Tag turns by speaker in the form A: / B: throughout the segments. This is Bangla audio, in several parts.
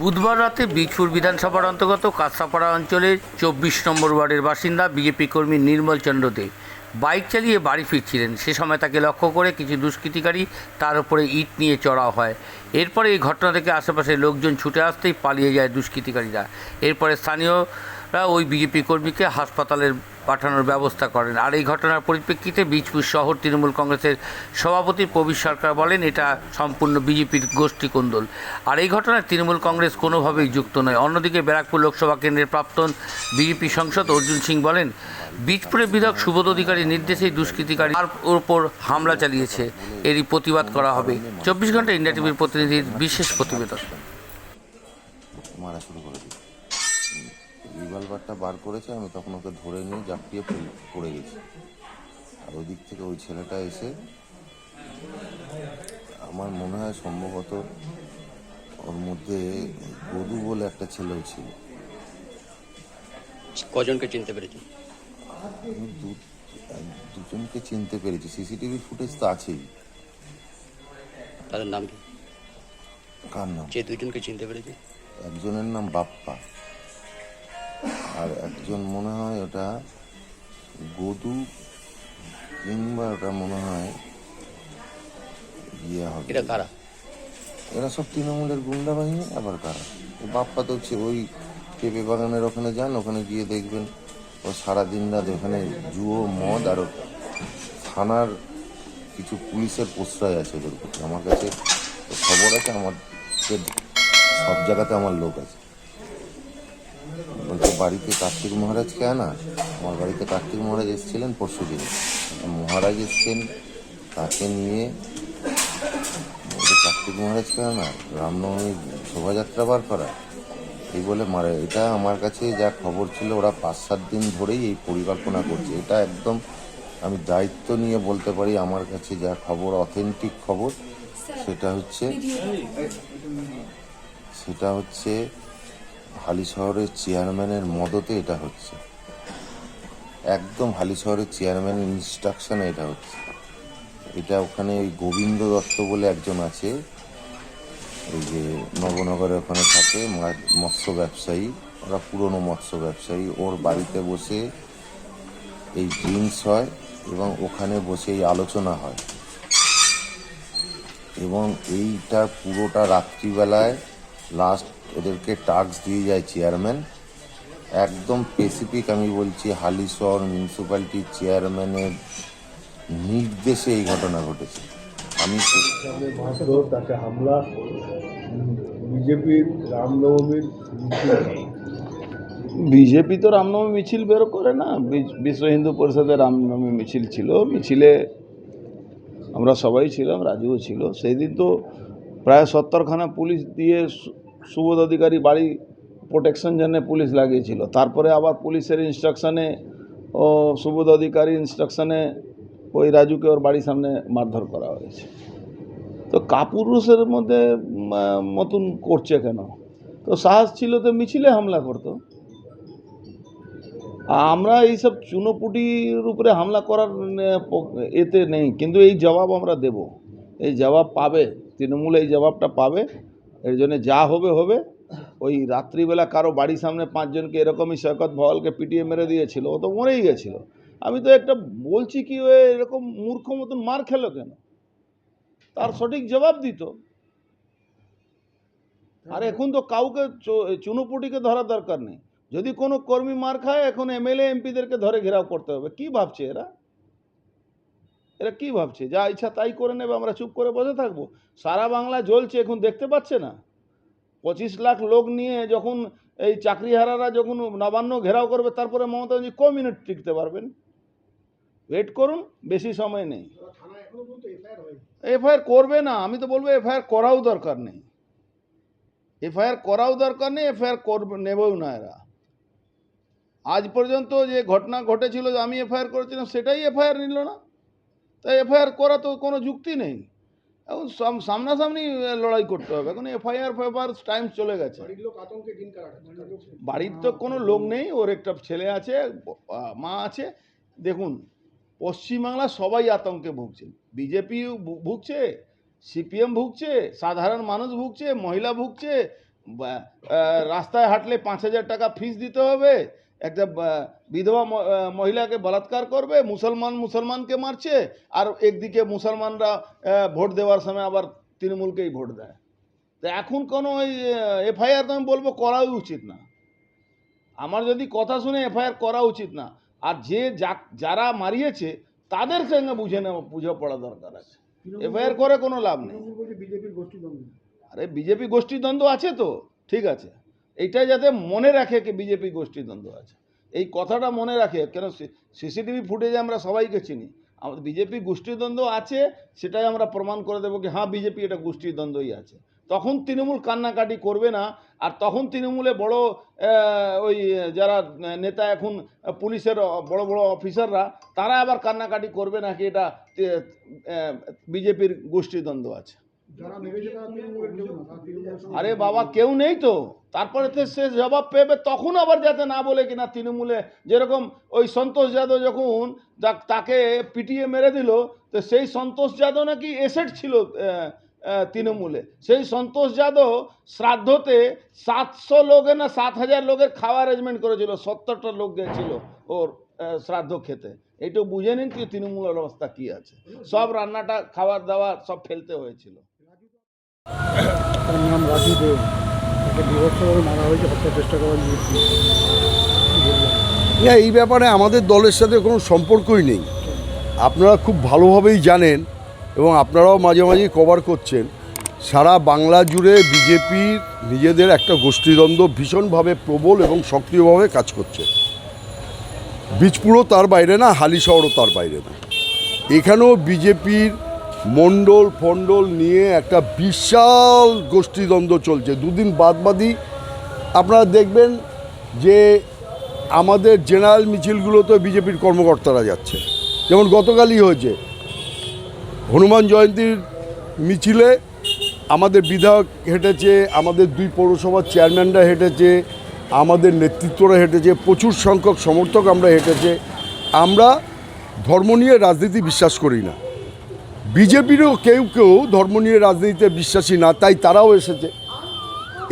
A: বুধবার রাতে বীজপুর বিধানসভার অন্তর্গত কাঁসাপাড়া অঞ্চলের চব্বিশ নম্বর ওয়ার্ডের বাসিন্দা বিজেপি কর্মী নির্মল চন্দ্র দে। বাইক চালিয়ে বাড়ি ফিরছিলেন। সে সময় তাকে লক্ষ্য করে কিছু দুষ্কৃতিকারী তার উপরে ইট নিয়ে চড়াও হয়। এরপরে এই ঘটনা থেকে আশেপাশের লোকজন ছুটে আসতেই পালিয়ে যায় দুষ্কৃতিকারীরা। এরপরে স্থানীয়রা ওই বিজেপি কর্মীকে হাসপাতালের পাঠানোর ব্যবস্থা করেন। আর এই ঘটনার পরিপ্রেক্ষিতে বীজপুর শহর তৃণমূল কংগ্রেসের সভাপতি প্রবীর সরকার বলেন, এটা সম্পূর্ণ বিজেপির গোষ্ঠী কোন্দল আর এই ঘটনায় তৃণমূল কংগ্রেস কোনোভাবেই যুক্ত নয়। অন্যদিকে ব্যারাকপুর লোকসভা কেন্দ্রের প্রাক্তন বিজেপি সাংসদ অর্জুন সিং বলেন, বীজপুরের বিধায়ক সুবোধ অধিকারীর নির্দেশেই দুষ্কৃতিকারী তার হামলা চালিয়েছে। এরই প্রতিবাদ করা হবে। চব্বিশ ঘণ্টা ইন্ডিয়া টিভির প্রতিনিধির বিশেষ প্রতিবেদন।
B: শুরু করে রিভলভারটা বার করেছে আমি তখন ওকে ধরে নিয়ে জাপটিয়ে ফেল- পড়ে গেছি। আর ওই দিক থেকে ওই ছেলেটা এসে আমার মনে হয় সম্ভবত ওর মধ্যে গদু বলে একটা ছেলেও ছিল।
C: কজনকে চিনতে পেরেছি
B: দুজনকে চিনতে পেরেছি। সিসিটিভি ফুটেজ তো আছেই।
C: তাদের নাম কি?
B: কার নাম?
C: যে দুজনকে চিনতে পেরেছি?
B: একজনের নাম বাপ্পা। আর একজন মনে হয় ওটা গদু কিংবা ওটা মনে হয় ইয়ে হবে।
C: এটা কারা?
B: এরা সব তৃণমূলের গুন্ডা বাহিনী আবার কারা? বাপ্পা তো ওই পেঁপে বাগানের ওখানে যান ওখানে গিয়ে দেখবেন ও সারাদিন রাত ওখানে জুয়ো মদ আর থানার কিছু পুলিশের প্রশ্রয় আছে ওদের প্রতি। আমার কাছে খবর আছে আমার সব জায়গাতে আমার লোক আছে। বলছে, বাড়িতে কার্তিক মহারাজকে আনা আমার বাড়িতে কার্তিক মহারাজ এসেছিলেন পরশু দিন। মহারাজ এসছেন তাকে নিয়ে? কার্তিক মহারাজকে আনা রামনবমী শোভাযাত্রা বার করা। এই বলে মারে, এটা আমার কাছে যা খবর ছিল, ওরা পাঁচ সাত দিন ধরেই এই পরিকল্পনা করছে। এটা একদম আমি দায়িত্ব নিয়ে বলতে পারি, আমার কাছে যা খবর, অথেন্টিক খবর, সেটা হচ্ছে সেটা হচ্ছে হালি শহরের চেয়ারম্যানের মদতে এটা হচ্ছে। একদম হালি শহরের চেয়ারম্যানের ইনস্ট্রাকশনে এটা হচ্ছে। এটা ওখানে ওই গোবিন্দ দত্ত বলে একজন আছে। এই যে নবনগরে ওখানে থাকে মৎস্য ব্যবসায়ী। ওরা পুরনো মৎস্য ব্যবসায়ী। ওর বাড়িতে বসে এই ড্রিঙ্কস হয় এবং ওখানে বসে এই আলোচনা হয়। এবং এইটা পুরোটা রাত্রিবেলায় লাস্ট ওদেরকে টাস্ক দিয়ে যায় চেয়ারম্যান একদম স্পেসিফিক আমি বলছি হালিশহর মিউনিসিপ্যালিটির চেয়ারম্যানের নির্দেশে এই ঘটনা ঘটেছে। আমি
D: তাকে হামলা বিজেপির রামনবমীর
E: বিজেপি তো রামনবমী মিছিল বের করে না। বিশ্ব হিন্দু পরিষদের রামনবমী মিছিল ছিল। মিছিলে আমরা সবাই ছিলাম রাজুও ছিল। সেই দিন তো প্রায় সত্তরখানা পুলিশ দিয়ে সুবোধ অধিকারী বাড়ি প্রোটেকশন জন্যে পুলিশ লাগিয়েছিল। তারপরে আবার পুলিশের ইনস্ট্রাকশানে ও সুবোধ অধিকারী ইনস্ট্রাকশনে ওই রাজুকে ওর বাড়ির সামনে মারধর করা হয়েছে। তো কাপুরুষের মধ্যে মতন করছে কেন? তো সাহস ছিল তো মিছিলে হামলা করতো। আমরা এইসব চুনোপুটির উপরে হামলা করার, এতে নেই, কিন্তু এই জবাব আমরা দেব। এই জবাব পাবে, তৃণমূল এই জবাবটা পাবে। এর জন্য যা হবে হবে। ওই রাত্রিবেলা কারও বাড়ির সামনে পাঁচজনকে এরকমই সৈকত ভওয়ালকে পিটিয়ে মেরে দিয়েছিল, ও তো মরেই গেছিল। আমি তো একটা বলছি কি, ও এরকম মূর্খ মতন মার খেলো কেন? তার সঠিক জবাব দিত। আর এখন তো কাউকে চুনোপুটিকে ধরার দরকার নেই। যদি কোনো কর্মী মার খায়, এখন এমএলএ, এমপিদেরকে ধরে ঘেরাও করতে হবে। কি ভাবছে এরা? এরা কি ভাবছে? যা ইচ্ছা তাই করে নেবে, আমরা চুপ করে বসে থাকব। সারা বাংলা জ্বলছে, এখন দেখতে পাচ্ছে না? পঁচিশ লাখ লোক নিয়ে যখন এই চাকরিহারারা যখন নবান্ন ঘেরাও করবে, তারপরে মমতা ক মিনিট টিকতে পারবেন? ওয়েট করুন, বেশি সময় নেই। এফআইআর করবে না, আমি তো বলব এফআইআর করাও দরকার নেই। এফআইআর করাও দরকার নেই, এফআইআর করবে নেবেও না এরা। আজ পর্যন্ত যে ঘটনা ঘটেছিল যে আমি এফআইআর করেছিলাম, সেটাই এফআইআর নিল না। তাই এফআইআর করা তো কোনো যুক্তি নেই। এখন সামনাসামনি লড়াই করতে হবে। এখন এফআইআর ফেফআইআর টাইম চলে গেছে।
D: বাড়ির
E: তো কোনো লোক নেই ওর একটা ছেলে আছে মা আছে। দেখুন পশ্চিমবাংলা সবাই আতঙ্কে ভুগছে। বিজেপি ভুগছে সিপিএম ভুগছে সাধারণ মানুষ ভুগছে মহিলা ভুগছে রাস্তায় হাঁটলে পাঁচ হাজার টাকা ফিস দিতে হবে একটা বিধবা মহিলাকে বলাৎকার করবে মুসলমান মুসলমানকে মারছে আর একদিকে মুসলমানরা ভোট দেওয়ার সময় আবার তৃণমূলকেই ভোট দেয়। তো এখন কোনো ওই এফআইআর তো আমি বলব করাই উচিত না। আমার যদি কথা শুনে এফআইআর করা উচিত না আর যে যারা মারিয়েছে তাদের সঙ্গে বুঝে নেওয়া বুঝে পড়া দরকার আছে। এফআইআর করে কোনো লাভ নেই। আরে বিজেপি গোষ্ঠীদ্বন্দ্ব আছে তো ঠিক আছে। এইটা যাতে মনে রাখে কি বিজেপি গোষ্ঠীদ্বন্দ্ব আছে। এই কথাটা মনে রাখে, কেন সিসিটিভি ফুটেজে আমরা সবাইকে চিনি। আমাদের বিজেপি গোষ্ঠীদ্বন্দ্ব আছে, সেটাই আমরা প্রমাণ করে দেবো কি হ্যাঁ বিজেপি এটা গোষ্ঠীদ্বন্দ্বই আছে। তখন তৃণমূল কান্নাকাটি করবে না, আর তখন তৃণমূলে বড় ওই যারা নেতা এখন পুলিশের বড় বড় অফিসাররা, তারা আবার কান্নাকাটি করবে না কি এটা বিজেপির গোষ্ঠীদ্বন্দ্ব আছে। আরে বাবা, কেউ নেই তো। তারপরে তো সে জবাব পেবে তখন আবার যাতে না বলে কিনা তৃণমূলে। যেরকম ওই সন্তোষ যাদব যখন তাকে পিটিয়ে মেরে দিল, তো সেই সন্তোষ যাদব নাকি এসেট ছিল তৃণমূলে। সেই সন্তোষ যাদব শ্রাদ্ধতে সাতশো লোকের না সাত হাজার লোকের খাওয়া অ্যারেঞ্জমেন্ট করেছিল, সত্তরটা লোক গেছিল ওর শ্রাদ্ধ খেতে। এইটু বুঝে নিন তৃণমূলের অবস্থা কি আছে। সব রান্নাটা, খাবার দাবার সব ফেলতে হয়েছিল।
D: তার নাম রাজু তাকে মারা হয়েছে চেষ্টা করার
F: এই ব্যাপারে আমাদের দলের সাথে কোনো সম্পর্কই নেই। আপনারা খুব ভালোভাবেই জানেন এবং আপনারাও মাঝে মাঝে কভার করছেন। সারা বাংলা জুড়ে বিজেপির নিজেদের একটা গোষ্ঠীদ্বন্দ্ব ভীষণভাবে প্রবল এবং সক্রিয়ভাবে কাজ করছে। বীজপুরও তার বাইরে না হালি শহরও তার বাইরে না। এখানেও বিজেপির মণ্ডল ফণ্ডল নিয়ে একটা বিশাল গোষ্ঠীদ্বন্দ্ব চলছে। দুদিন বাদবাদই আপনারা দেখবেন যে আমাদের জেনারেল মিছিলগুলোতে বিজেপির কর্মকর্তারা যাচ্ছে। যেমন গতকালই হয়েছে। হনুমান জয়ন্তীর মিছিলে আমাদের বিধায়ক হেঁটেছে, আমাদের দুই পৌরসভার চেয়ারম্যানরা হেঁটেছে, আমাদের নেতৃত্বরা হেঁটেছে, প্রচুর সংখ্যক সমর্থক আমরা হেঁটেছে। আমরা ধর্ম নিয়ে রাজনীতি বিশ্বাস করি না। বিজেপিরও কেউ কেউ ধর্ম নিয়ে রাজনীতিতে বিশ্বাসী না, তাই তারাও এসেছে।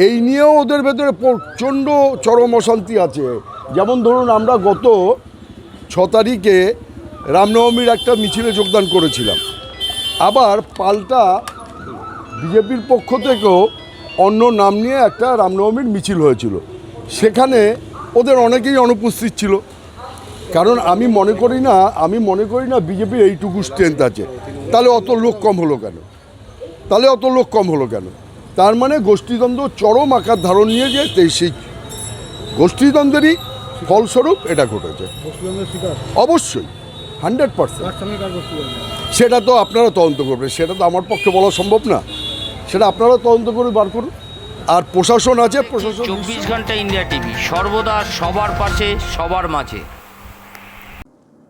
F: এই নিয়েও ওদের ভেতরে প্রচণ্ড চরম অশান্তি আছে। যেমন ধরুন আমরা গত ছ তারিখে রামনবমীর একটা মিছিলে যোগদান করেছিলাম। আবার পাল্টা বিজেপির পক্ষ থেকেও অন্য নাম নিয়ে একটা রামনবমীর মিছিল হয়েছিল। সেখানে ওদের অনেকেই অনুপস্থিত ছিল। কারণ আমি মনে করি না, আমি মনে করি না বিজেপির এইটুকু স্ট্রেংথ আছে। তাহলে অত লোক কম হলো কেন? তাহলে অত লোক কম হলো কেন? তার মানে গোষ্ঠীদ্বন্দ্ব চরম আকার ধারণ নিয়ে যে সেই গোষ্ঠীদ্বন্দ্বেরই ফলস্বরূপ এটা ঘটেছে। অবশ্যই হান্ড্রেড পার্সেন্ট। সেটা তো আপনারা তদন্ত করবেন সেটা তো আমার পক্ষে বলা সম্ভব না। সেটা আপনারা তদন্ত করে বার করুন। আর প্রশাসন আছে প্রশাসন
A: চব্বিশ ঘণ্টা ইন্ডিয়া টিভি সর্বদা সবার পাশে সবার মাঝে।